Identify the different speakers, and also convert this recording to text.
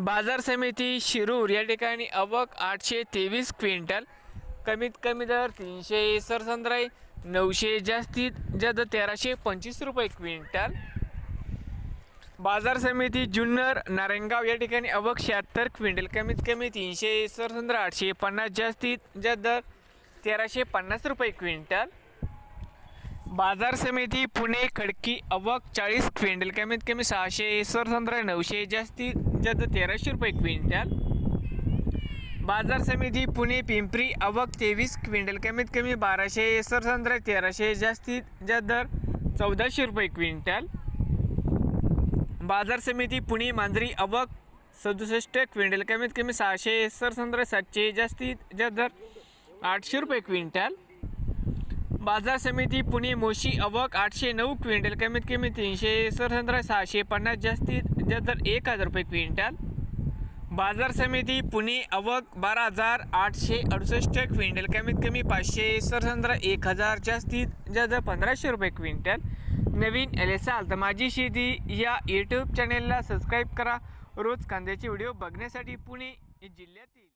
Speaker 1: बाजार समिती शिरूर या ठिकाणी अवक आठशे तेवीस क्विंटल कमीत कमी दर तीनशे सरसंद्राई नऊशे जास्तीत जास्त तेराशे पंचवीस रुपये क्विंटल. बाजार समिती जुन्नर नारायणगाव या ठिकाणी अवक शहात्तर क्विंटल कमीत कमी तीनशे सरसंद्रा आठशे पन्नास जास्तीत जास्त दर तेराशे पन्नास रुपये क्विंटल. बाजार समिती पुणे खडकी अवक चाळीस क्विंटल कमीत कमी सहाशे सरसंद्रा नऊशे जास्तीत जास्त तेराशे रुपये क्विंटल. बाजार समिती पुणे पिंपरी अवक तेवीस क्विंटल कमीत कमी बाराशे सरसंद्रा तेराशे जास्तीत जास्त दर चौदाशे रुपये क्विंटल. बाजार समिती पुणे मांजरी अवक सदुसष्ट क्विंटल कमीत कमी सहाशे सरसंद्रा सातशे जास्तीत जास्त दर आठशे रुपये क्विंटल. बाजार समिती पुणे मोशी अवक आठशे नऊ क्विंटल कमीत कमी तीनशे सरसंद्रा सहाशे पन्नास जास्तीत जास्त दर एक हजार रुपये क्विंटल. बाजार समिती पुणे अवक बारा हजार आठशे अडुसष्ट क्विंटल कमीत कमी पाचशे सरसंद्रा एक हजार जास्तीत जास्त पंधराशे रुपये क्विंटल. नवीन एल तर माझी शेती या यूट्यूब चॅनेलला सबस्क्राईब करा. रोज कांद्याचे व्हिडिओ बघण्यासाठी पुणे जिल्ह्यातील